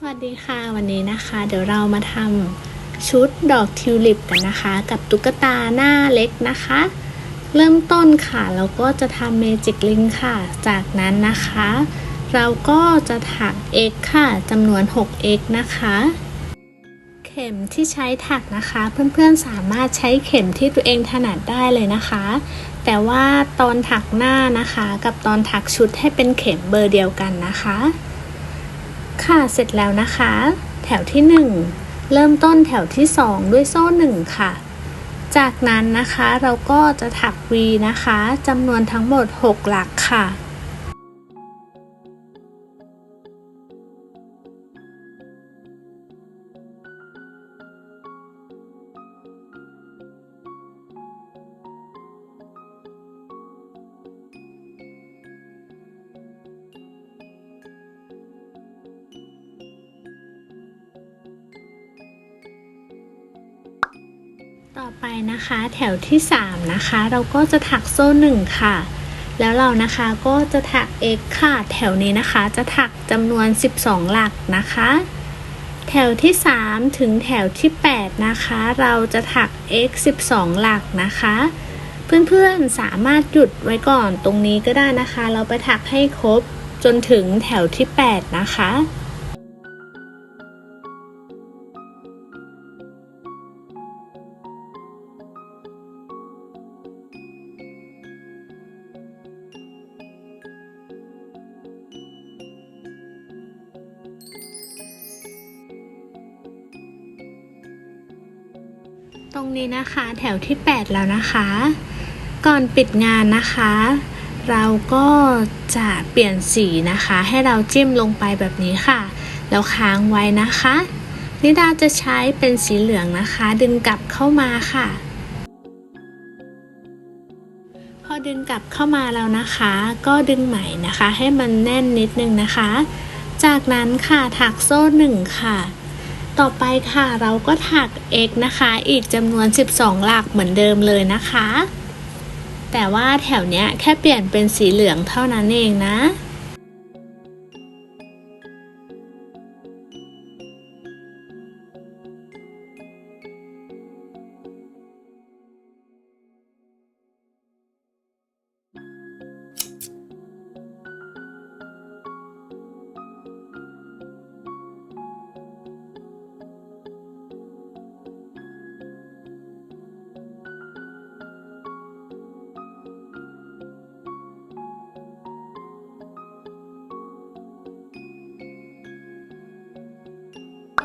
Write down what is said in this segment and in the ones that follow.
สวัสดีค่ะวันนี้นะคะ เดี๋ยวเรามาทำชุดดอกทิวลิปกันนะคะ กับตุ๊กตาหน้าเล็กนะคะ เริ่มต้นค่ะเราก็จะทำเมจิกลิงค่ะ จากนั้นนะคะ เราก็จะถัก x ค่ะจำนวน 6x นะคะ เข็มที่ใช้ถักนะคะ เพื่อนๆสามารถใช้เข็มที่ตัวเองถนัดได้เลยนะคะ แต่ว่าตอนถักหน้านะคะ กับตอนถักชุดให้เป็นเข็มเบอร์เดียวกันนะคะ ค่ะเสร็จแล้วนะคะ แถวที่ 1 เริ่มต้นแถวที่ 2 ด้วยโซ่ 1 ค่ะ จากนั้นนะคะเราก็จะถักวีนะคะจำนวนทั้งหมด 6 หลักค่ะ ต่อไปนะคะแถวที่ 3 นะคะ เราก็จะถักโซ่ 1 ค่ะ แล้วเรานะคะก็จะถัก x ค่ะ แถวนี้นะคะจะถักจำนวน 12 หลักนะคะ แถวที่ 3 ถึงแถวที่ 8 นะคะ เราจะถัก x 12 หลักนะคะ เพื่อนๆสามารถหยุดไว้ก่อนตรงนี้ก็ได้นะคะ เราไปถักให้ครบจนถึงแถวที่ 8 นะคะ นี้นะคะ แถวที่ 8 แล้วนะคะ ก่อนปิดงานนะคะ เราก็จะเปลี่ยนสีนะคะ ให้เราจิ้มลงไปแบบนี้ค่ะ แล้วค้างไว้นะคะ นิดาจะใช้เป็นสีเหลืองนะคะ ดึงกลับเข้ามาค่ะ พอดึงกลับเข้ามาแล้วนะคะ ก็ดึงใหม่นะคะ ให้มันแน่นนิดนึงนะคะ จากนั้นค่ะถักโซ่หนึ่งค่ะ ต่อไปค่ะเราก็ถัก x นะคะ อีกจำนวน 12 หลักเหมือนเดิมเลยนะคะ แต่ว่าแถวเนี้ยแค่เปลี่ยนเป็นสีเหลืองเท่านั้นเองนะ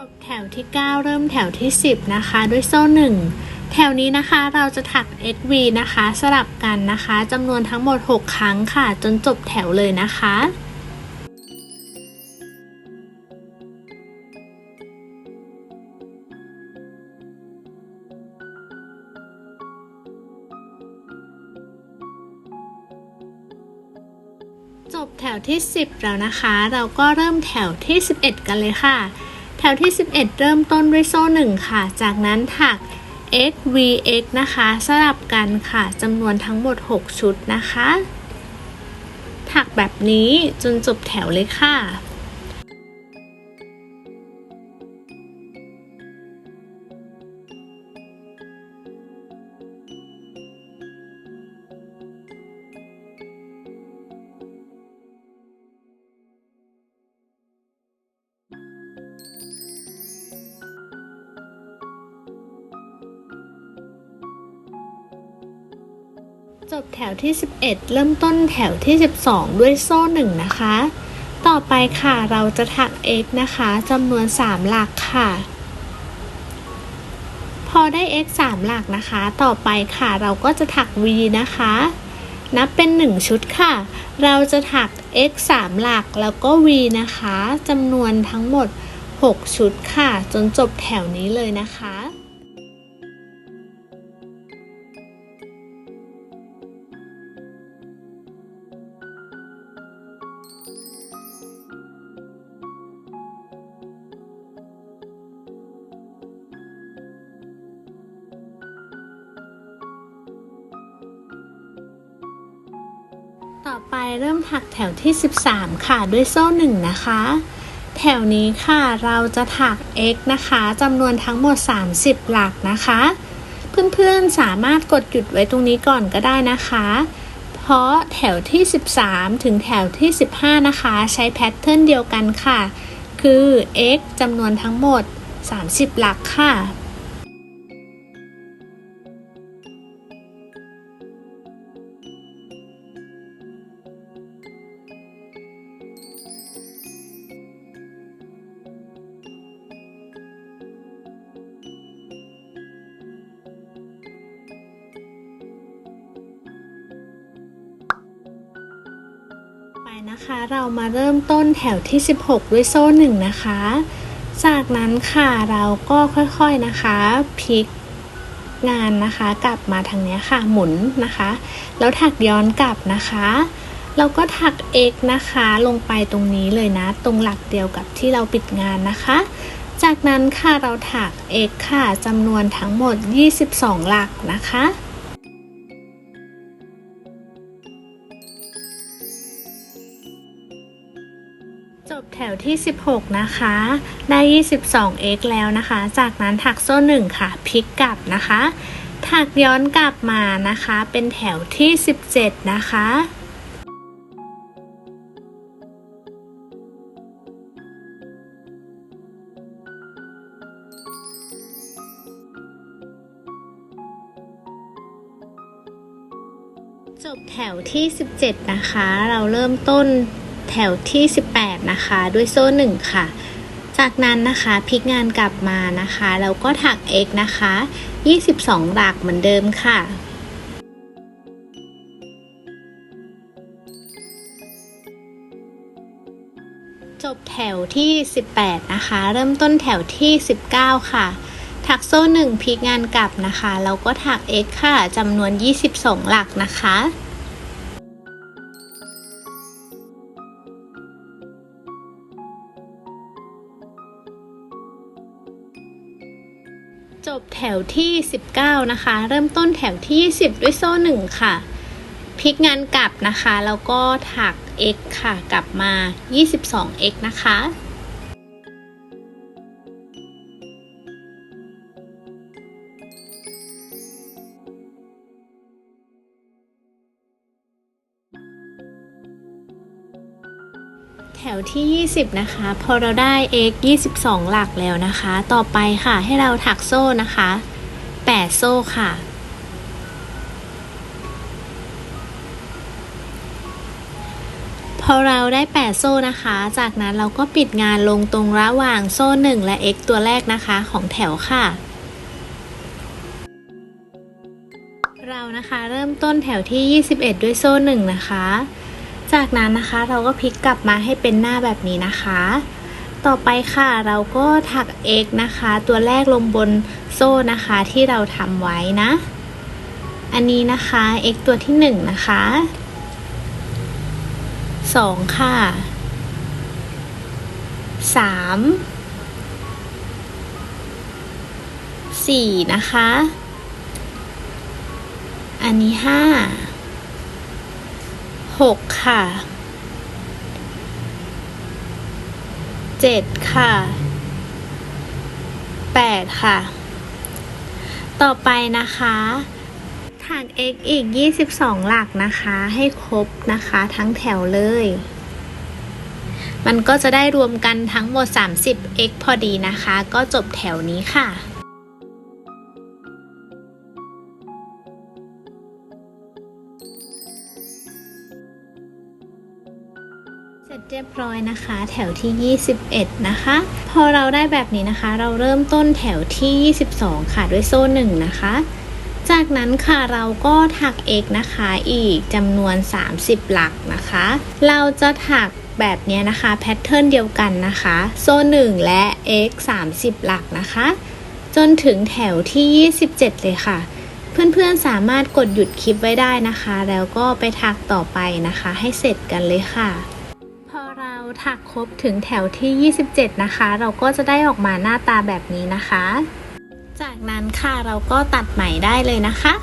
บแถวที่ 9 เริ่มแถวที่ 10 นะคะ ด้วยโซ่ 1 แถวนี้นะคะเราจะถัก xv นะคะ สลับกันนะคะจำนวนทั้งหมด 6 ครั้งค่ะ จนจบแถวเลยนะคะจบแถวที่ 10 แล้วนะคะ เราก็เริ่มแถวที่ 11 กันเลยค่ะ ถวที่ 11 เริ่มต้นด้วยโซ่ 1 ค่ะ จากนั้นถัก x v x นะคะ สลับกันค่ะจำนวนทั้งหมด 6 ชุดนะคะ ถักแบบนี้จนจบแถวเลยค่ะ จบแถวที่ 11 เริ่มต้นแถวที่ 12 ด้วยโซ่ 1 นะคะ ต่อไปค่ะเราจะถัก x นะคะจำนวน 3 หลักค่ะ พอได้ x 3 หลักนะคะ ต่อไปค่ะเราก็จะถัก v นะคะ นับเป็น 1 ชุดค่ะ เราจะถัก x 3 หลักแล้วก็ v นะคะจำนวนทั้งหมด 6 ชุดค่ะ จนจบแถวนี้เลยนะคะ ไปเริ่มถักแถวที่ 13 ค่ะด้วยโซ่1นะคะ แถวนี้ค่ะเราจะถัก x นะคะจำนวนทั้งหมด 30 หลักนะคะ เพื่อนๆสามารถกดหยุดไว้ตรงนี้ก่อนก็ได้นะคะ เพราะแถวที่ 13 ถึงแถวที่ 15 นะคะ ใช้แพทเทิร์นเดียวกันค่ะ คือ x จำนวนทั้งหมด 30 หลักค่ะ นะคะ เรามาเริ่มต้นแถวที่ 16 ด้วยโซ่หนึ่งนะคะ จากนั้นค่ะเราก็ค่อยๆนะคะพลิกงานนะคะกลับมาทางนี้ค่ะหมุนนะคะ แล้วถักย้อนกลับนะคะ เราก็ถัก x นะคะลงไปตรงนี้เลยนะ ตรงหลักเดียวกับที่เราปิดงานนะคะ จากนั้นค่ะเราถัก x ค่ะจำนวนทั้งหมด 22 หลักนะคะ จบแถวที่ 16 นะคะ ได้ 22x แล้วนะคะ จากนั้นถักโซ่ 1 ค่ะพลิกกลับนะคะ ถักย้อนกลับมานะคะ เป็นแถวที่ 17 นะคะจบแถวที่ 17 นะคะ เราเริ่มต้น แถวที่ 18 นะคะ ด้วยโซ่ 1 ค่ะ จากนั้นนะคะพลิกงานกลับมานะคะแล้วก็ถัก x นะคะ 22 หลักเหมือนเดิมค่ะจบแถวที่ 18 นะคะ เริ่มต้นแถวที่ 19 ค่ะ ถักโซ่ 1พลิกงานกลับนะคะ แล้วก็ถัก x ค่ะจำนวน 22 หลักนะคะ จบแถวที่ 19 นะคะ เริ่มต้นแถวที่ 20 ด้วยโซ่ 1 ค่ะ พลิกงานกลับนะคะ แล้วก็ถัก x ค่ะ กลับมา 22x นะคะ 20 นะคะ พอเราได้ x 22 หลักแล้วนะคะ ต่อไปค่ะให้เราถักโซ่นะคะ 8 โซ่ค่ะ พอเราได้ 8 โซ่นะคะ จากนั้นเราก็ปิดงานลงตรงระหว่างโซ่ 1 และ x ตัวแรกนะคะของแถวค่ะเรานะคะเริ่มต้นแถวที่ 21 ด้วยโซ่ 1 นะคะ จากนั้นนะคะเราก็พลิกกลับมาให้เป็นหน้าแบบนี้นะคะ ต่อไปค่ะเราก็ถัก x นะคะ ตัวแรกลงบนโซ่นะคะที่เราทำไว้นะ อันนี้นะคะ x ตัวที่1นะคะ2ค่ะ 3 4 นะคะ อันนี้ 5 หกค่ะเจ็ดค่ะแปดค่ะ ต่อไปนะคะถัก x อีก 22 หลักนะคะ ให้ครบนะคะ ทั้งแถวเลย มันก็จะได้รวมกันทั้งหมด 30x พอดีนะคะ ก็จบแถวนี้ค่ะ เรียบร้อยนะคะ แถวที่ 21 นะคะ พอเราได้แบบนี้นะคะ เราเริ่มต้นแถวที่ 22 ค่ะด้วยโซ่1นะคะ จากนั้นค่ะเราก็ถัก x นะคะอีกจำนวน 30 หลักนะคะ เราจะถักแบบนี้นะคะแพทเทิร์นเดียวกันนะคะ โซ่1และ x 30 หลักนะคะ จนถึงแถวที่ 27 เลยค่ะเพื่อนๆ สามารถกดหยุดคลิปไว้ได้นะคะ แล้วก็ไปถักต่อไปนะคะ ให้เสร็จกันเลยค่ะ ถักครบถึงแถวที่ 27 นะคะ เราก็จะได้ออกมาหน้าตาแบบนี้นะคะ จากนั้นค่ะเราก็ตัดไหมได้เลยนะคะ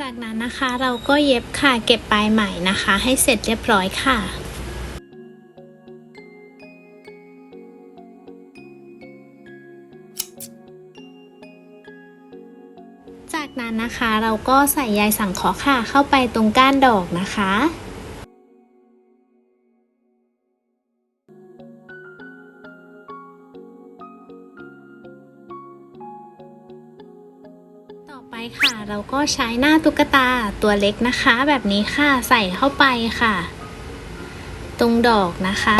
จากนั้นนะคะเราก็เย็บค่ะเก็บปลายไหมนะคะ ให้เสร็จเรียบร้อยค่ะ นะคะ เราก็ใส่ใยสังเคราะห์ค่ะ เข้าไปตรงก้านดอกนะคะต่อไปค่ะ เราก็ใช้หน้าตุ๊กตาตัวเล็กนะคะ แบบนี้ค่ะใส่เข้าไปค่ะ ตรงดอกนะคะ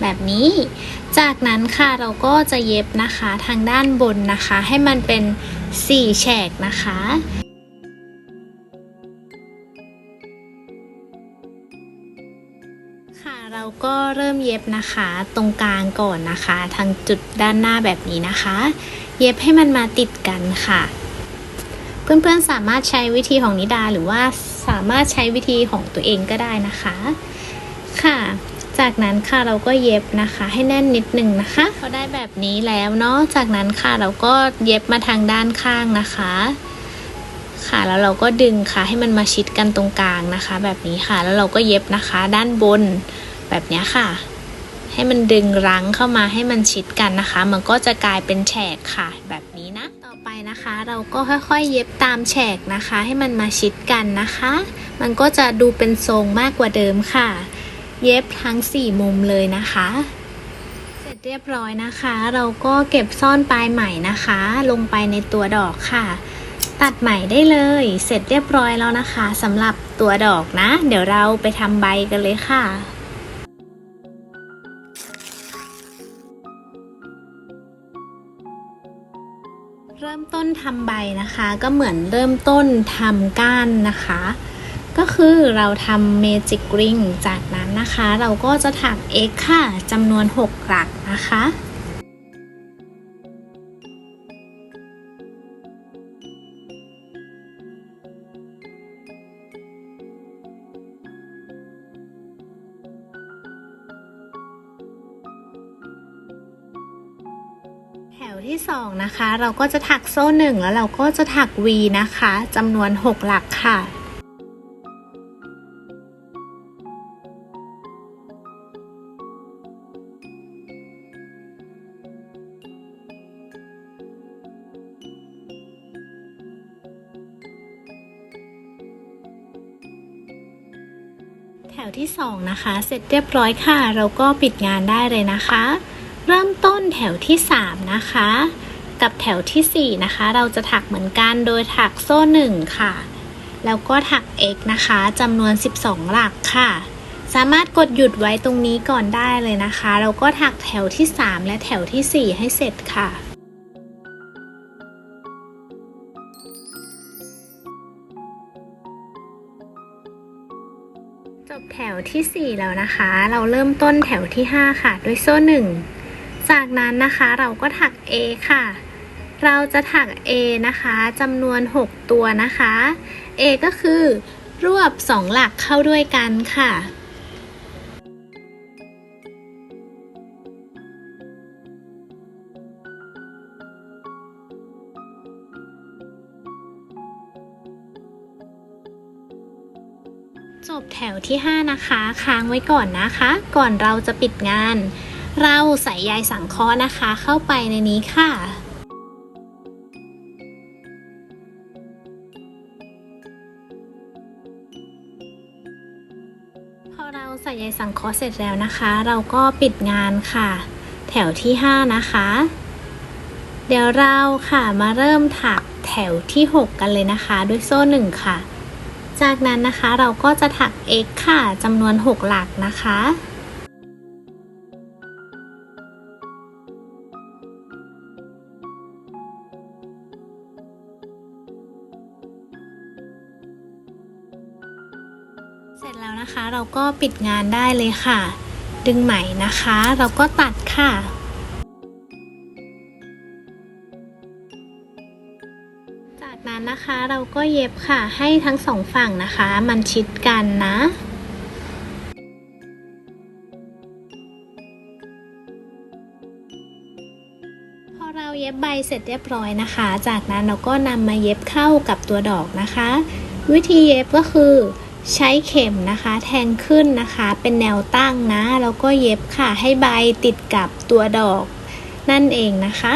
แบบนี้ จากนั้นค่ะเราก็จะเย็บนะคะทางด้านบนนะคะ ให้มันเป็น สี่แฉกนะคะ ค่ะเราก็เริ่มเย็บนะคะตรงกลางก่อนนะคะ ทางจุดด้านหน้าแบบนี้นะคะ เย็บให้มันมาติดกันค่ะ เพื่อนๆสามารถใช้วิธีของนิดาหรือว่าสามารถใช้วิธีของตัวเองก็ได้นะคะ ค่ะ จากนั้นค่ะเราก็เย็บนะคะ ให้แน่นนิดหนึ่งนะคะพอได้แบบนี้แล้วเนาะจากนั้นค่ะเราก็เย็บมาทางด้านข้างนะคะ ค่ะแล้วเราก็ดึงค่ะ ให้มันมาชิดกันตรงกลางนะคะ แบบนี้ค่ะแล้วเราก็เย็บนะคะ ด้านบนแบบนี้ค่ะ ให้มันดึงรั้งเข้ามาให้มันชิดกันนะคะ มันก็จะกลายเป็นแฉกค่ะ แบบนี้นะต่อไปนะคะ เราก็ค่อยๆ เย็บตามแฉกนะคะ ให้มันมาชิดกันนะคะ มันก็จะดูเป็นทรงมากกว่าเดิมค่ะ เย็บทั้ง 4 มุมเลยนะคะ เสร็จเรียบร้อยนะคะ เราก็เก็บซ่อนปลายไหมนะคะ ลงไปในตัวดอกค่ะ ตัดไหมได้เลย เสร็จเรียบร้อยแล้วนะคะสำหรับตัวดอกนะ เดี๋ยวเราไปทำใบกันเลยค่ะเริ่มต้นทำใบนะคะ ก็เหมือนเริ่มต้นทำก้านนะคะ ก็คือเราทำเมจิกริงจากนั้นนะคะ เราก็จะถัก x ค่ะจำนวน 6 หลักนะคะแถวที่สองนะคะ เราก็จะถักโซ่หนึ่งแล้วเราก็จะถัก V นะคะจำนวน 6 หลักค่ะ วที่สองนะคะ เสร็จเรียบร้อยค่ะ เราก็ปิดงานได้เลยนะคะ เริ่มต้นแถวที่ 3 นะคะ กับแถวทีสี่ 4 นะคะ เราจะถักเหมือนกันโดยถักโซ่ 1 ค่ะ แล้วก็ถัก x นะคะจำนวน 12 หลักค่ะ สามารถกดหยุดไว้ตรงนี้ก่อนได้เลยนะคะ เราก็ถักแถวที่ 3 และแถวทีสี่4 ให้เสร็จค่ะ ทีสี่ 4 แล้วนะคะ เราเริ่มต้นแถวที่ 5 ค่ะ ด้วยโซ่ 1 จากนั้นนะคะเราก็ถัก A ค่ะ เราจะถัก A นะคะจำนวน 6 ตัวนะคะ A ก็คือรวบ 2 หลักเข้าด้วยกันค่ะ จบแถวที่ 5 นะคะ ค้างไว้ก่อนนะคะ ก่อนเราจะปิดงาน เราใส่ใยสังเคราะห์นะคะ เข้าไปในนี้ค่ะพอเราใส่ใยสังเคราะห์เสร็จแล้วนะคะ เราก็ปิดงานค่ะ แถวที่ 5 นะคะ เดี๋ยวเราค่ะมาเริ่มถักแถวที่ 6 กันเลยนะคะ ด้วยโซ่ 1 ค่ะ จากนั้นนะคะเราก็จะถัก x ค่ะจำนวน 6 หลักนะคะเสร็จแล้วนะคะเราก็ปิดงานได้เลยค่ะ ดึงไหมนะคะ เราก็ตัดค่ะ นั้นนะคะ เราก็เย็บค่ะให้ทั้งสองฝั่งนะคะ มันชิดกันนะพอเราเย็บใบเสร็จเรียบร้อยนะคะ จากนั้นเราก็นำมาเย็บเข้ากับตัวดอกนะคะ วิธีเย็บก็คือใช้เข็มนะคะ แทงขึ้นนะคะ เป็นแนวตั้งนะแล้วก็เย็บค่ะให้ใบติดกับตัวดอก นั่นเองนะคะ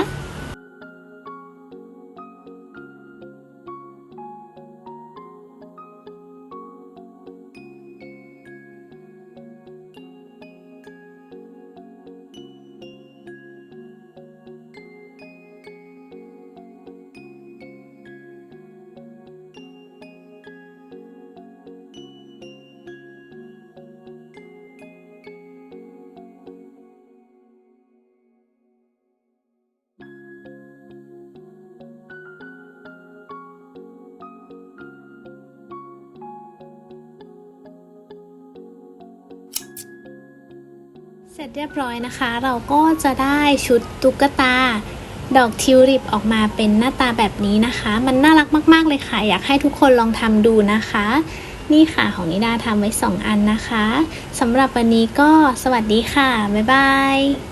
เสร็จเรียบร้อยนะคะ เราก็จะได้ชุดตุ๊กตา ดอกทิวลิปออกมาเป็นหน้าตาแบบนี้นะคะ มันน่ารักมากๆเลยค่ะ อยากให้ทุกคนลองทำดูนะคะ นี่ค่ะของนิดาทำไว้ 2 อันนะคะสำหรับวันนี้ก็สวัสดีค่ะ บ๊ายบาย